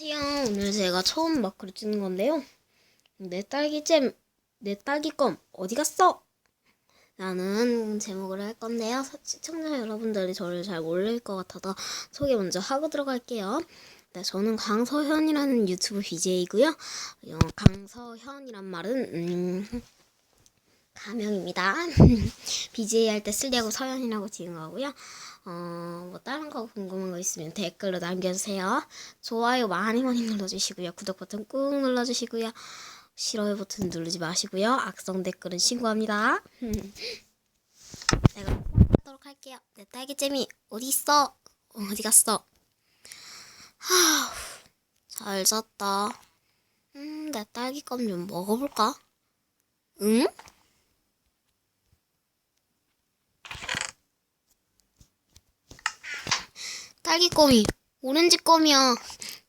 안녕하세요. 오늘 제가 처음 마크를 찍는 건데요. 내 딸기잼, 내 딸기껌 어디 갔어? 라는 제목을 할 건데요. 사- 시청자 여러분들이 저를 잘 모를 것 같아서 소개 먼저 하고 들어갈게요. 네, 저는 강서현이라는 유튜브 BJ이고요. 어, 강서현이란 말은 음, 가명입니다. BJ 할때 쓰려고 서현이라고 지은 거고요. 어, 뭐 다른 거 궁금한 거 있으면 댓글로 남겨주세요. 좋아요 많이 많이 눌러주시고요. 구독 버튼 꾹 눌러주시고요. 싫어요 버튼 누르지 마시고요. 악성 댓글은 신고합니다. 내가 하도록 할게요. 내 딸기잼이 어디 있어? 어디 갔어? 하, 잘 잤다. 음, 내 딸기 껌 좀 먹어볼까? 응? 딸기껌이 오렌지 껌이야.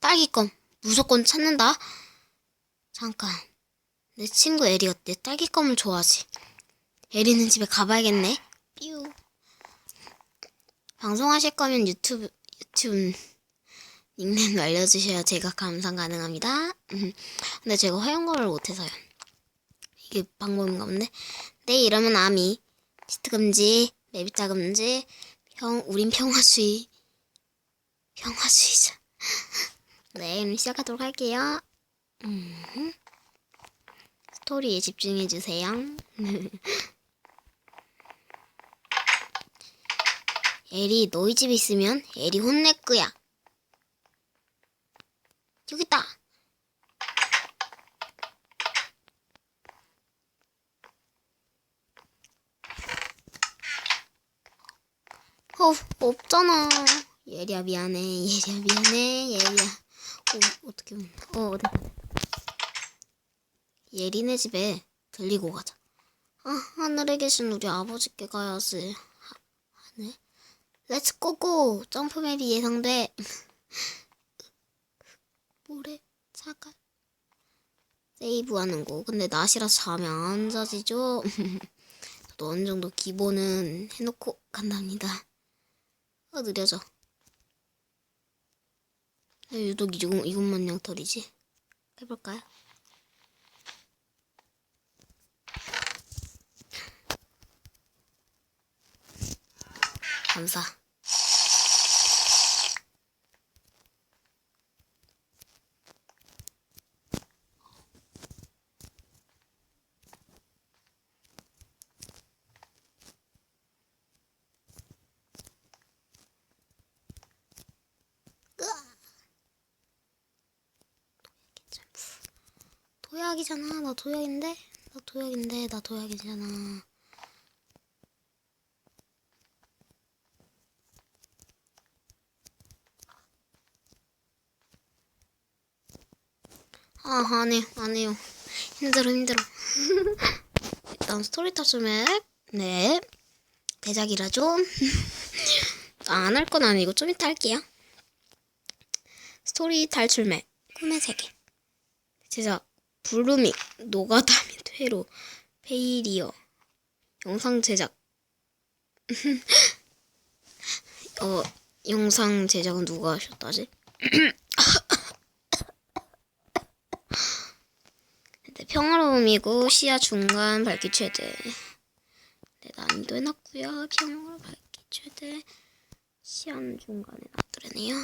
딸기껌 무조건 찾는다. 잠깐. 내 친구 에리가 내 딸기껌을 좋아하지. 에리는 집에 가봐야겠네. 뾰. 방송하실 거면 유튜브 유튜브 닉네임 알려주셔야 제가 감상 가능합니다. 음. 근데 제가 화용거를 못해서요. 이게 방법인가 본데. 내 이름은 아미. 치트 금지, 매비타 금지, 평 우린 평화주의. 평화주의자. 네, 그럼 시작하도록 할게요. 음. 스토리에 집중해 주세요. 에리 너희 집에 있으면 에리 혼낼 거야. 여기 있다. 어, 없잖아. 예리야 미안해. 예리야 미안해. 예리야. 어, 어떻게 어, 어디 예리네 집에 들리고 가자. 아, 하늘에 계신 우리 아버지께 가야지. 하, 하늘? 렛츠 고고! 점프맵이 예상돼. 모래, 차가. 세이브하는 거. 근데 낮이라서 잠이 안 자지죠? 저도 어느 정도 기본은 해놓고 간답니다. 아, 느려져. 왜 유독 이것, 이것만 양털이지? 해볼까요? 감사. 도약이잖아. 나 도약인데? 나 도약인데, 나 도약이잖아. 아, 안 해요. 힘들어, 힘들어. 일단 스토리 탈출맵. 네. 대작이라죠? 안할 건 아니고 좀 이따 할게요. 스토리 탈출맵. 꿈의 세계. 제작. 부르믹. 노가다미 퇴로. 페이리어. 영상 제작. 어, 영상 제작은 누가 하셨다지? 네, 평화로움이고 시야 중간 밝기 최대. 네, 난이도 해놨고요. 평화로 밝기 최대. 시야는 중간에 놔두려네요.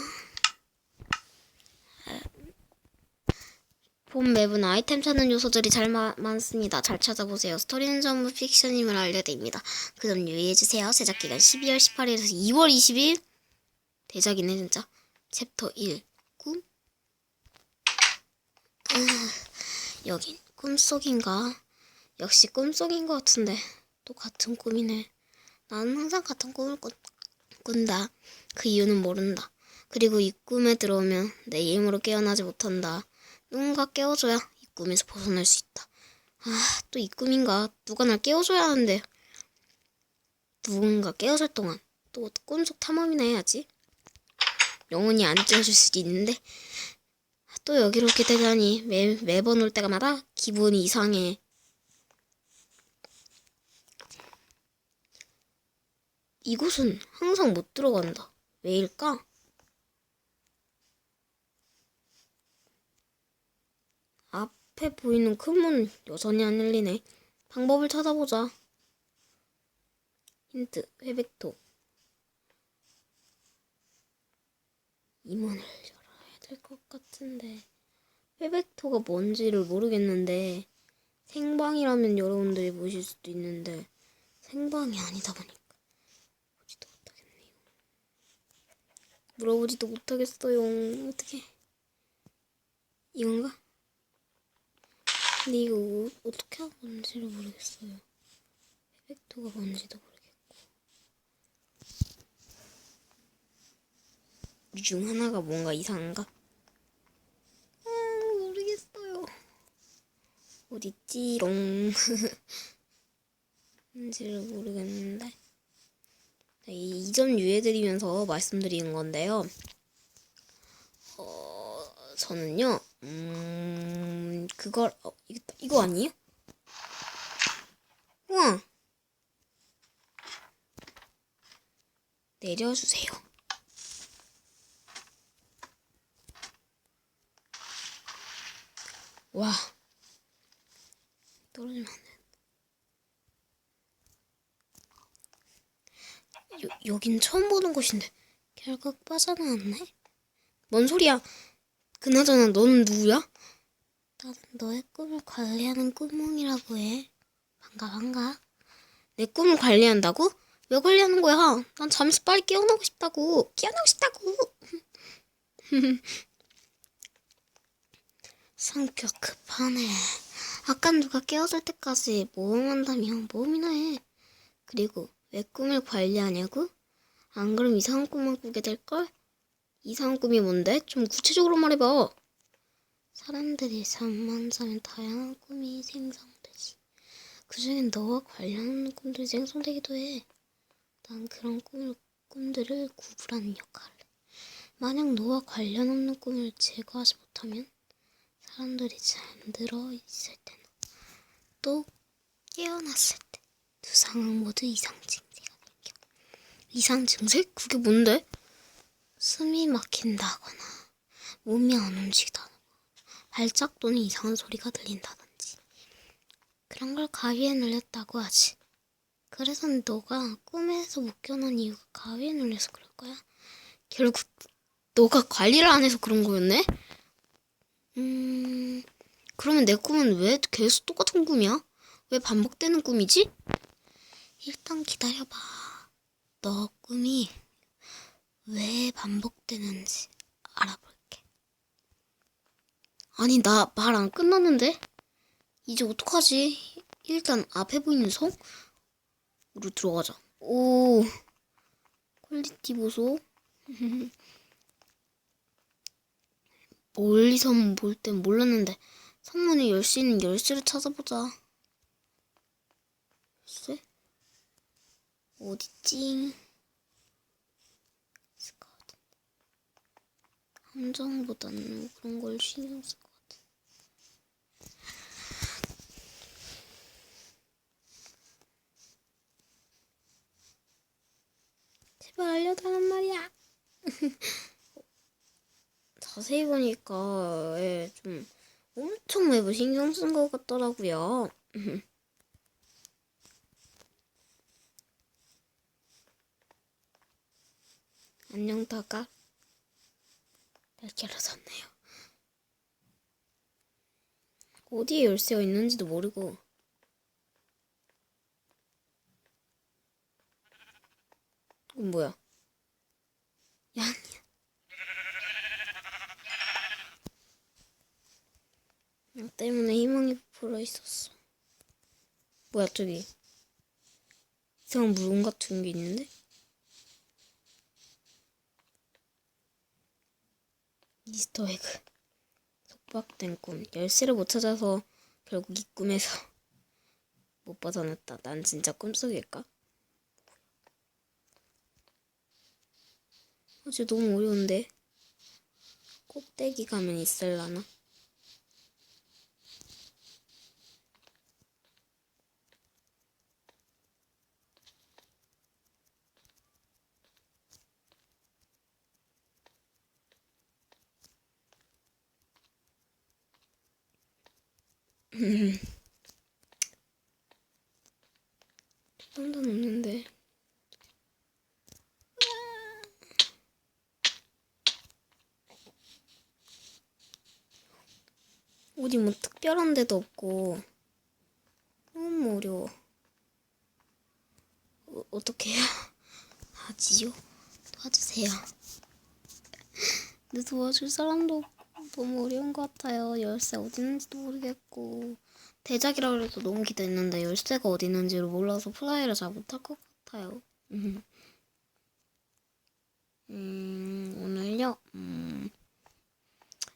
본 맵은 아이템 찾는 요소들이 잘 마- 많습니다. 잘 찾아보세요. 스토리는 전부 픽션임을 알려드립니다. 그 점 유의해주세요. 제작 기간 12월 18일에서 2월 20일. 대작이네 진짜. 챕터 1. 꿈? 여긴 꿈속인가? 역시 꿈속인 것 같은데 또 같은 꿈이네. 나는 항상 같은 꿈을 꾼, 꾼다. 그 이유는 모른다. 그리고 이 꿈에 들어오면 내 힘으로 깨어나지 못한다. 누군가 깨워줘야 이 꿈에서 벗어날 수 있다. 아, 또 이 꿈인가? 누가 날 깨워줘야 하는데. 누군가 깨워줄 동안 또 꿈속 탐험이나 해야지. 영원히 안 깨워줄 수도 있는데. 또 여기로 오게 되다니 매, 매번 올 때마다 기분이 이상해. 이곳은 항상 못 들어간다. 왜일까? 앞에 보이는 큰 문 여전히 안 열리네. 방법을 찾아보자. 힌트, 회백토. 이 문을 열어야 될 것 같은데. 회백토가 뭔지를 모르겠는데, 생방이라면 여러분들이 보실 수도 있는데, 생방이 아니다 보니까. 보지도 못하겠네요. 물어보지도 못하겠어요. 어떻게? 이건가? 근데 이거 어- 어떻게 하는 건지를 모르겠어요. 에펙토가 뭔지도 모르겠고. 이중 하나가 뭔가 이상한가? 음, 모르겠어요. 어딨지롱. 뭔지를 모르겠는데. 네, 이점 유예드리면서 말씀드리는 건데요. 어, 저는요, 음, 그걸, 어, 이거, 이거 아니에요? 우와! 내려주세요. 와. 떨어지면 안 돼. 여, 여긴 처음 보는 곳인데, 결국 빠져나왔네? 뭔 소리야? 그나저나 너는 누구야? 나는 너의 꿈을 관리하는 꿈몽이라고 해. 반가 반가. 내 꿈을 관리한다고? 왜 관리하는 거야? 난 잠시 빨리 깨어나고 싶다고. 깨어나고 싶다고. 성격 급하네. 아까 누가 깨어들 때까지 모험한다면 모험이나 해. 그리고 왜 꿈을 관리하냐고? 안 그럼 이상한 꿈만 꾸게 될걸? 이상한 꿈이 뭔데? 좀 구체적으로 말해봐. 사람들이 잠만 자면 다양한 꿈이 생성되지. 그중엔 너와 관련한 꿈들이 생성되기도 해. 난 그런 꿈을, 꿈들을 구분하는 역할을 해. 만약 너와 관련 없는 꿈을 제거하지 못하면 사람들이 잠들어 있을 때나 또 깨어났을 때 두 상황 모두 이상 증세가 생겨. 이상 증세? 그게 뭔데? 숨이 막힌다거나 몸이 안 움직이다거나 발작 또는 이상한 소리가 들린다든지 그런 걸 가위에 눌렸다고 하지. 그래서 너가 꿈에서 못 깨어난 이유가 가위에 눌려서 그럴 거야. 결국 너가 관리를 안 해서 그런 거였네? 음... 그러면 내 꿈은 왜 계속 똑같은 꿈이야? 왜 반복되는 꿈이지? 일단 기다려봐. 너 꿈이 왜 반복되는지 알아볼게. 아니, 나 말 안 끝났는데? 이제 어떡하지? 일단 앞에 보이는 성으로 들어가자. 오, 퀄리티 보소. 멀리서 볼땐 몰랐는데 성문에 열수 있는 열쇠를 찾아보자. 열쇠? 어딨지? 있을 것 같은데. 함정보다는 그런 걸 신경 쓸 것 같아. 제발 알려달란 말이야. 자세히 보니까 예, 좀 엄청 외부 신경 쓴 것 같더라고요. 안녕 다가 날개를 섰네요. 어디에 열쇠가 있는지도 모르고 이건 뭐야? 양이야. 양 때문에 희망이 부풀어 있었어. 뭐야 저기 이상한 물건 같은 게 있는데? 이스터 에그 속박된 꿈 열쇠를 못 찾아서 결국 이 꿈에서 못 벗어났다 난 진짜 꿈속일까? 어제 너무 어려운데 꼭대기 가면 있을라나? 사람도 없는데. 어디 뭐 특별한 데도 없고 너무 어려워. 어, 어떻게 해야 하지요? 도와주세요. 근데 도와줄 사람도 없고 너무 어려운 것 같아요. 열쇠 어디 있는지도 모르겠고 대작이라 그래서 너무 기대했는데 열쇠가 어디 있는지를 몰라서 플라이를 잘 못할 것 같아요. 음, 음, 오늘요. 음,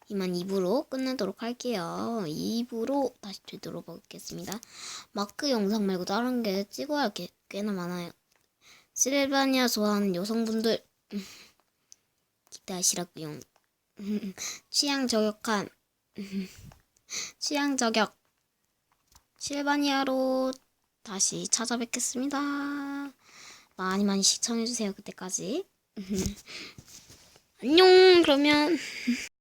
이만 2부로 끝내도록 할게요. 2부로 다시 되돌아보겠습니다. 마크 영상 말고 다른 게 찍어야 할 게 꽤나 많아요. 실바니아 좋아하는 여성분들 음, 기대하시라고요. 음, 취향 저격한 음, 취향 저격 실바니아로 다시 찾아뵙겠습니다. 많이 많이 시청해주세요. 그때까지. 안녕 그러면